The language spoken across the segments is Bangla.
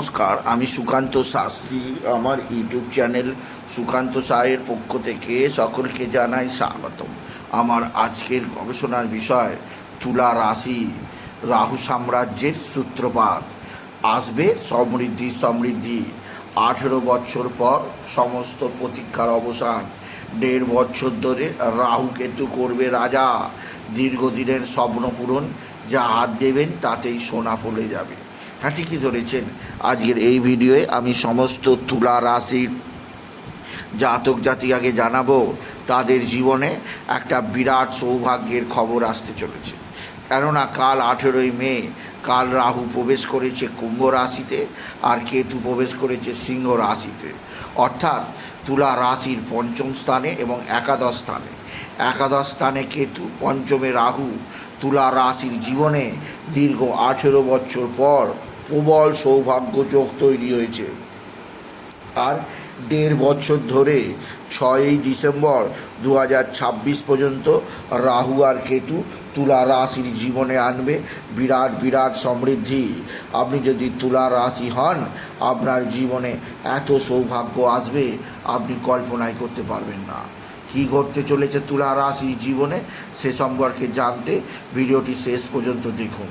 নমস্কার, আমি সুকান্ত শাস্ত্রী। আমার ইউটিউব চ্যানেল সুকান্ত সাহের পক্ষ থেকে সকলকে জানাই স্বাগতম। আমার আজকের গবেষণার বিষয়, তুলা রাশি, রাহু সাম্রাজ্যের সূত্রপাত। আসবে সমৃদ্ধি সমৃদ্ধি। আঠেরো বছর পর সমস্ত প্রতীক্ষার অবসান। দেড় বছর ধরে রাহু কেতু করবে রাজা। দীর্ঘদিনের স্বপ্ন পূরণ, যা হাত দেবেন তাতেই সোনা ফলে যাবে। ঠিকই ধরেছেন। আজকের এই ভিডিওয়ে আমি সমস্ত তুলা রাশির জাতক জাতিকাকে জানাব, তাদের জীবনে একটা বিরাট সৌভাগ্যের খবর আসতে চলেছে। কেননা কাল আঠেরোই মে, কাল রাহু প্রবেশ করেছে কুম্ভ রাশিতে আর কেতু প্রবেশ করেছে সিংহ রাশিতে। অর্থাৎ তুলা রাশির পঞ্চম স্থানে এবং একাদশ স্থানে। একাদশ স্থানে কেতু, পঞ্চমে রাহু। তুলা রাশির জীবনে দীর্ঘ আঠেরো বছর পর প্রবল সৌভাগ্য যোগ তৈরি হয়েছে। আর দেড় বছর ধরে ছয়ই ডিসেম্বর দু পর্যন্ত রাহু আর কেতু তুলা রাশির জীবনে আনবে। বিরাট বিরাট সমৃদ্ধি। আপনি যদি তুলা রাশি হন, আপনার জীবনে এত সৌভাগ্য আসবে, আপনি কল্পনাই করতে পারবেন না। কী ঘটতে চলেছে তুলা রাশির জীবনে, সে সম্পর্কে জানতে ভিডিওটি শেষ পর্যন্ত দেখুন।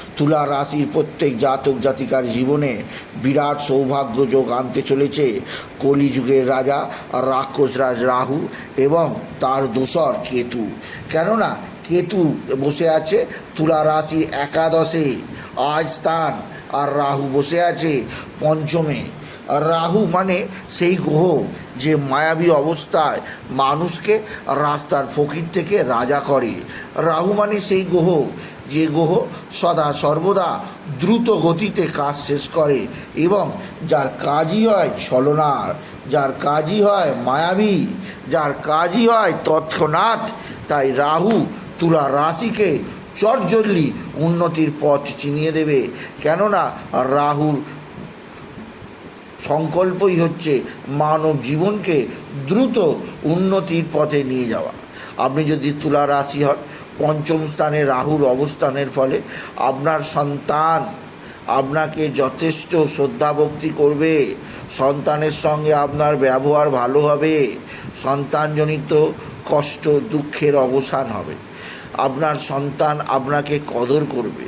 তুলা রাশির প্রত্যেক জাতক জাতিকার জীবনে বিরাট সৌভাগ্য যোগ আনতে চলেছে কলিযুগের রাজা রাক্ষসরাজ রাহু এবং তার দোসর কেতু। কেননা কেতু বসে আছে তুলা রাশি একাদশে, আজ স্থান আর রাহু বসে আছে পঞ্চমে। রাহু মানে সেই গ্রহ যে মায়াবী অবস্থায় মানুষকে রাস্তার ফকির থেকে রাজা করে। রাহু মানে সেই গ্রহ যে গ্রহ সদা সর্বদা দ্রুত গতিতে কাজ শেষ করে এবং যার কাজই হয় ছলনার, যার কাজই হয় মায়াবী, যার কাজই হয় তৎক্ষণাৎ তাই রাহু তুলা রাশিকে চটজল্লি উন্নতির পথ চিনিয়ে দেবে। কেননা রাহুর সংকল্পই হচ্ছে মানব জীবনকে দ্রুত উন্নতির পথে নিয়ে যাওয়া। আপনি যদি তুলা রাশি হন পঞ্চম স্থানে রাহুর অবস্থানের ফলে আপনার সন্তান আপনাকে যথেষ্ট শ্রদ্ধাভক্তি করবে। সন্তানের সঙ্গে আপনার ব্যবহার ভালো হবে। সন্তানজনিত কষ্ট, দুঃখের অবসান হবে। আপনার সন্তান আপনাকে কদর করবে।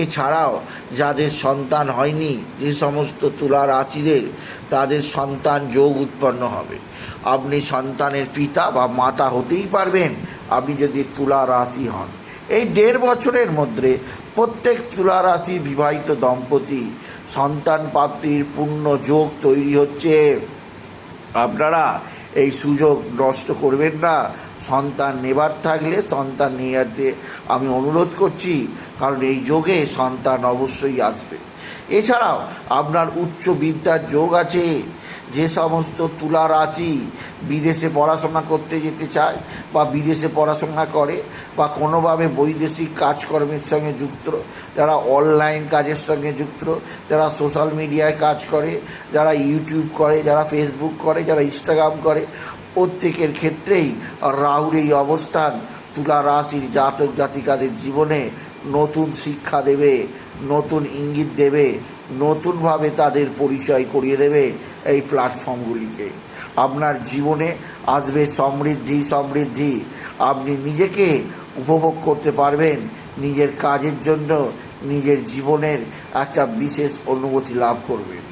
এছাড়াও যাদের সন্তান হয়নি, যে সমস্ত তুলা রাশিদের, তাদের সন্তান যোগ উৎপন্ন হবে। আপনি সন্তানের পিতা বা মাতা হতেই পারবেন। আপনি যদি তুলা রাশি হন, এই দেড় বছরের মধ্যে প্রত্যেক তুলা রাশি বিবাহিত দম্পতি, সন্তান প্রাপ্তির পূর্ণ যোগ তৈরি হচ্ছে। আপনারা এই সুযোগ নষ্ট করবেন না। সন্তান নেবার থাকলে সন্তান আসতে আমি অনুরোধ করছি, কারণ এই যোগে সন্তান অবশ্যই আসবে। এছাড়াও আপনার উচ্চ বিদ্যার যোগ আছে। যে সমস্ত তুলা রাশি বিদেশে পড়াশোনা করতে যেতে চায় বা বিদেশে পড়াশোনা করে বা কোনোভাবে বৈদেশিক কাজকর্মের সঙ্গে যুক্ত, যারা অনলাইন কাজের সঙ্গে যুক্ত, যারা সোশ্যাল মিডিয়ায় কাজ করে, যারা ইউটিউব করে, যারা ফেসবুক করে, যারা ইনস্টাগ্রাম করে, প্রত্যেকের ক্ষেত্রেই রাহুর এই অবস্থান তুলা রাশির জাতক জাতিকাদের জীবনে নতুন শিক্ষা দেবে, নতুন ইঙ্গিত দেবে নতুনভাবে তাদের পরিচয় করিয়ে দেবে এই প্ল্যাটফর্মগুলিকে। আপনার জীবনে আসবে সমৃদ্ধি সমৃদ্ধি। আপনি নিজেকে উপভোগ করতে পারবেন নিজের কাজের জন্য, নিজের জীবনের একটা বিশেষ অনুভূতি লাভ করবেন।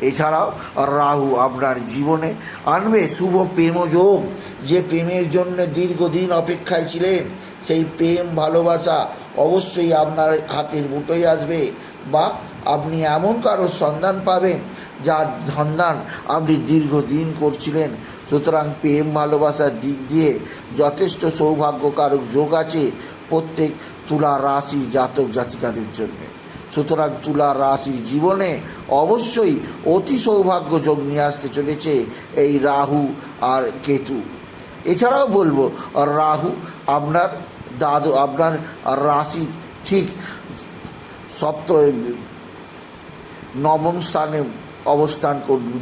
এছাড়াও রাহু আপনার জীবনে আনবে শুভ প্রেমযোগ যে প্রেমের জন্য দীর্ঘদিন অপেক্ষায় ছিলেন, সেই প্রেম ভালোবাসা অবশ্যই আপনার হাতের মুঠোয় আসবে। বা আপনি এমন কারোর সন্ধান পাবেন যার সন্ধান আপনি দীর্ঘদিন করছিলেন। সুতরাং প্রেম, ভালোবাসার দিক দিয়ে যথেষ্ট সৌভাগ্যকারক যোগ আছে প্রত্যেক তুলা রাশি জাতক জাতিকাদের জন্যে। সুতরাং তুলা রাশির জীবনে অবশ্যই অতি সৌভাগ্য যোগ নিয়ে আসতে চলেছে এই রাহু আর কেতু। এছাড়াও বলব, রাহু আপনার দাদু আপনার রাশি ঠিক সপ্ত নবম স্থানে অবস্থান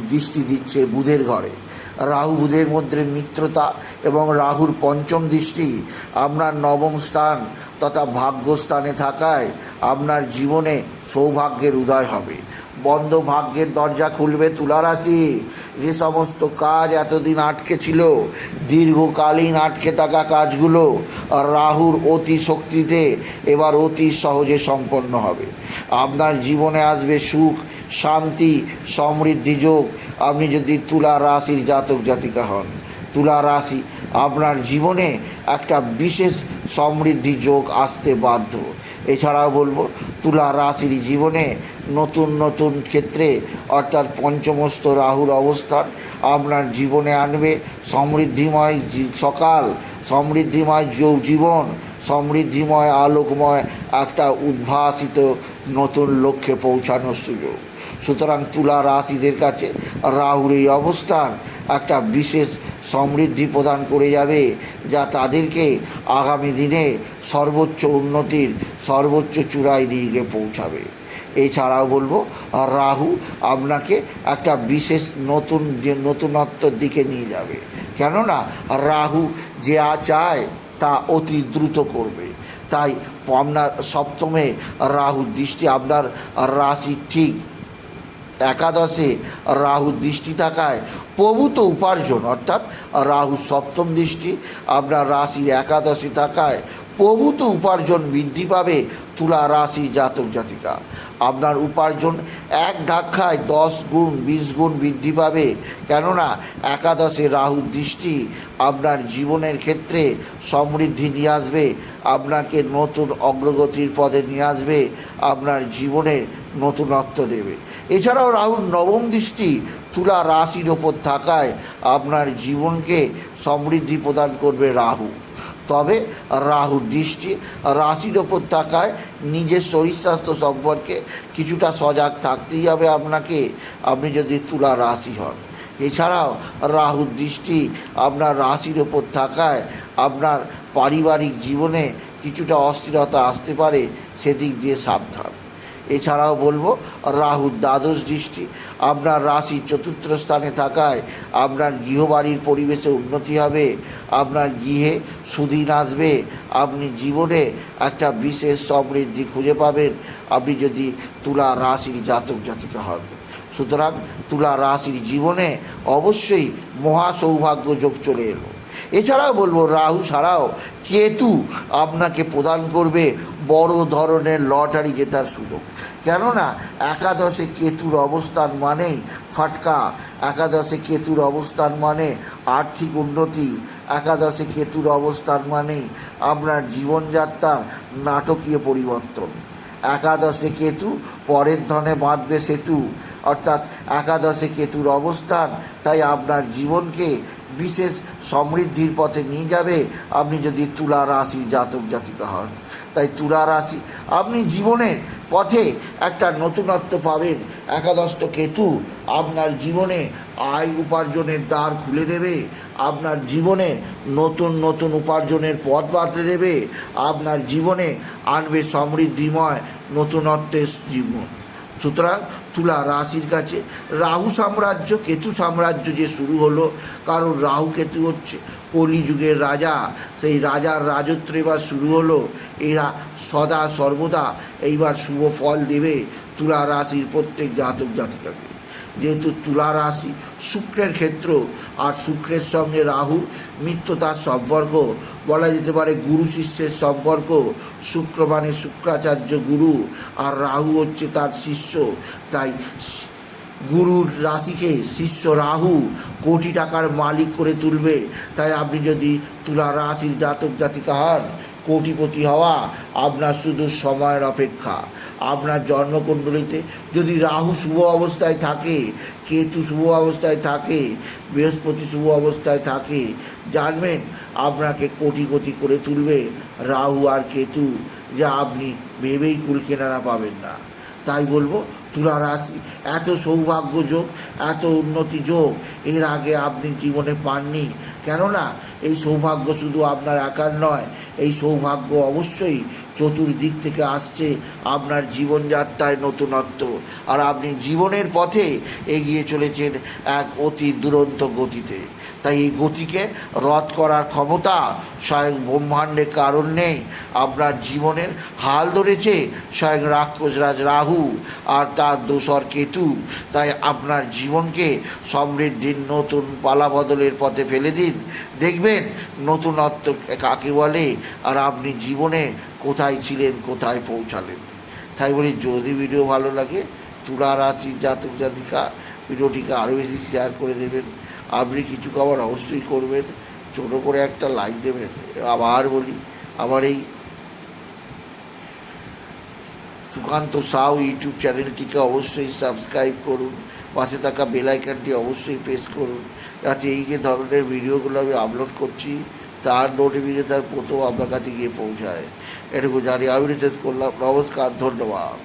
দৃষ্টি দিচ্ছে বুধের ঘরে। রাহু বুধের মধ্যে মিত্রতা এবং রাহুর পঞ্চম দৃষ্টি। আপনার নবম স্থান তথা ভাগ্যস্থানে থাকায় আপনার জীবনে সৌভাগ্যের উদয় হবে। বন্ধ ভাগ্যের দরজা খুলবে তুলারাশি। যে সমস্ত কাজ এতদিন আটকে ছিল, দীর্ঘকালীন আটকে থাকা কাজগুলো রাহুর অতি শক্তিতে এবার অতি সহজে সম্পন্ন হবে। আপনার জীবনে আসবে সুখ, শান্তি, সমৃদ্ধি যোগ। আপনি যদি তুলা রাশির জাতক জাতিকা হন, তুলা রাশি আপনার জীবনে একটা বিশেষ সমৃদ্ধি যোগ আসতে বাধ্য। এছাড়াও বলব, তুলা রাশির জীবনে নতুন নতুন ক্ষেত্রে, অর্থাৎ পঞ্চমস্ত রাহুর অবস্থান আপনার জীবনে আনবে। সমৃদ্ধিময় সকাল, সমৃদ্ধিময় জীবন, সমৃদ্ধিময় আলোকময় একটা উদ্ভাসিত নতুন লক্ষ্যে পৌঁছানোর সুযোগ। সুতরাং তুলা রাশিদের কাছে রাহুর এই অবস্থান একটা বিশেষ সমৃদ্ধি প্রদান করে যাবে, যা তাদেরকে আগামী দিনে সর্বোচ্চ উন্নতির, সর্বোচ্চ চূড়ায় নিয়ে গিয়ে পৌঁছাবে। এছাড়াও বলব রাহু আপনাকে একটা বিশেষ নতুন যে নতুনত্বর দিকে নিয়ে যাবে। কেননা রাহু যে চায় তা অতি দ্রুত করবে। তাই আপনার সপ্তমে রাহুর দৃষ্টি আপনার রাশি ঠিক একাদশে রাহু দৃষ্টি থাকায় প্রভূত উপার্জন, অর্থাৎ রাহু সপ্তম দৃষ্টি আপনার রাশির একাদশে থাকায় প্রভূত উপার্জন বৃদ্ধি পাবে তুলা রাশি জাতক জাতিকা। আপনার উপার্জন এক ধাক্কায় দশ গুণ, বিশ গুণ বৃদ্ধি পাবে। কেননা, একাদশে রাহুর দৃষ্টি আপনার জীবনের ক্ষেত্রে সমৃদ্ধি নিয়ে আসবে, আপনাকে নতুন অগ্রগতির পথে নিয়ে আসবে, আপনার জীবনে নতুনত্ব দেবে। এছাড়াও রাহুর নবম দৃষ্টি তুলা রাশির ওপর থাকায় আপনার জীবনকে সমৃদ্ধি প্রদান করবে রাহু। তবে রাহুর দৃষ্টি, রাশির ওপর থাকায় নিজের শরীর স্বাস্থ্য সম্পর্কে কিছুটা সজাগ থাকতেই হবে আপনাকে, আপনি যদি তুলা রাশি হন। এছাড়াও রাহুর দৃষ্টি আপনার রাশির ওপর থাকায় আপনার পারিবারিক জীবনে কিছুটা অস্থিরতা আসতে পারে, সেদিক দিয়ে সাবধান। এছাড়াও বলব রাহুর দ্বাদশ দৃষ্টি আপনার রাশি চতুর্থ স্থানে থাকায় আপনার গৃহবাড়ির পরিবেশে উন্নতি হবে। আপনার গৃহে সুদিন আসবে। আপনি জীবনে একটা বিশেষ সমৃদ্ধি খুঁজে পাবেন। আপনি যদি তুলা রাশির জাতক জাতিকা হন। সুতরাং তুলা রাশির জীবনে অবশ্যই মহা সৌভাগ্য যোগ চলে এলো। এছাড়াও বলব, রাহু ছাড়াও কেতু আপনাকে প্রদান করবে। বড় ধরনের লটারি জেতার সুযোগ। কেননা, একাদশে কেতুর অবস্থান মানেই ফাটকা। একাদশে কেতুর অবস্থান মানে আর্থিক উন্নতি। একাদশে কেতুর অবস্থান মানেই আপনার জীবনযাত্রার নাটকীয় পরিবর্তন। একাদশে কেতু, পরের ধনে বাঁধবে সেতু। অর্থাৎ, একাদশে কেতুর অবস্থান, তাই আপনার জীবনকে বিশেষ সমৃদ্ধির পথে নিয়ে যাবে, আপনি যদি তুলা রাশি জাতক জাতিকা হন। তাই তুলা রাশি, আপনি জীবনের পথে একটা নতুনত্ব পাবেন। একাদশত কেতু আপনার জীবনে আয় উপার্জনের দ্বার খুলে দেবে। আপনার জীবনে নতুন নতুন উপার্জনের পথ বাতলে দেবে। আপনার জীবনে আনবে সমৃদ্ধিময় নতুনত্বের জীবন। সুতরাং তুলা রাশির কাছে রাহু সাম্রাজ্য, কেতু সাম্রাজ্য যে শুরু হলো, কারণ রাহু কেতু হচ্ছে কলিযুগের রাজা। সেই রাজার রাজত্ব এবার শুরু হলো, এরা সদা সর্বদা এইবার শুভ ফল দেবে তুলা রাশির প্রত্যেক জাতক জাতিকাকে। যেহেতু তুলা রাশি শুক্রের ক্ষেত্র আর শুক্রের সঙ্গে রাহু মিত্রতার সম্পর্ক। বলা যেতে পারে গুরু শিষ্যের সম্পর্ক শুক্র মানে শুক্রাচার্য গুরু আর রাহু হচ্ছে তার শিষ্য। তাই গুরুর রাশিকে শিষ্য রাহু কোটি টাকার মালিক করে তুলবে। তাই আপনি যদি তুলা রাশির জাতক জাতিকা হন কোটিপতি হওয়া আপনার শুধু সময়ের অপেক্ষা। আপনার জন্মকুণ্ডলিতে যদি রাহু শুভ অবস্থায় থাকে, কেতু শুভ অবস্থায় থাকে, বৃহস্পতি শুভ অবস্থায় থাকে, জানবেন আপনাকে কোটিপতি করে তুলবে রাহু আর কেতু, যা আপনি ভেবেই কুল কেনারা পাবেন না। তাই বলব তুলা রাশি এত সৌভাগ্য যোগ, এত উন্নতি যোগ, এর আগে আপনি জীবনে পাননি। কেননা, এই সৌভাগ্য শুধু আপনার একার নয়, এই সৌভাগ্য অবশ্যই চতুর্দিক থেকে আসছে আপনার জীবনযাত্রায় নতুনত্ব। আর আপনি জীবনের পথে এগিয়ে চলেছেন এক অতি দুরন্ত গতিতে। তাই এই গতিকে রদ করার ক্ষমতা স্বয়ং ব্রহ্মাণ্ডের কারণ নেই। আপনার জীবনের হাল ধরেছে স্বয়ং রাক্ষসরাজ রাহু আর তার দোসর কেতু। তাই আপনার জীবনকে সমৃদ্ধির নতুন পালা বদলের পথে ফেলে দিন। দেখবেন নতুনত্ব কাকে বলে? আর আপনি জীবনে কোথায় ছিলেন, কোথায় পৌঁছালেন। তাই বলি, যদি ভিডিও ভালো লাগে, তুলা রাশি জাতক জাতিকা, ভিডিওটিকে আরও বেশি শেয়ার করে দেবেন। আপনি কিছু খাবার অবশ্যই করবেন, ছোটো করে একটা লাইক দেবেন। আবার বলি, আমার এই সুকান্ত সাউ ইউটিউব চ্যানেলটিকে অবশ্যই সাবস্ক্রাইব করুন। পাশে থাকা বেল আইকনটি অবশ্যই প্রেস করুন। যাতে এই যে ধরনের ভিডিওগুলো আমি আপলোড করছি, তার নোটিফিকেশন প্রথম আপনার কাছে গিয়ে পৌঁছায়। এটুকু জানি আমি রিসার্চ করলাম। নমস্কার ধন্যবাদ।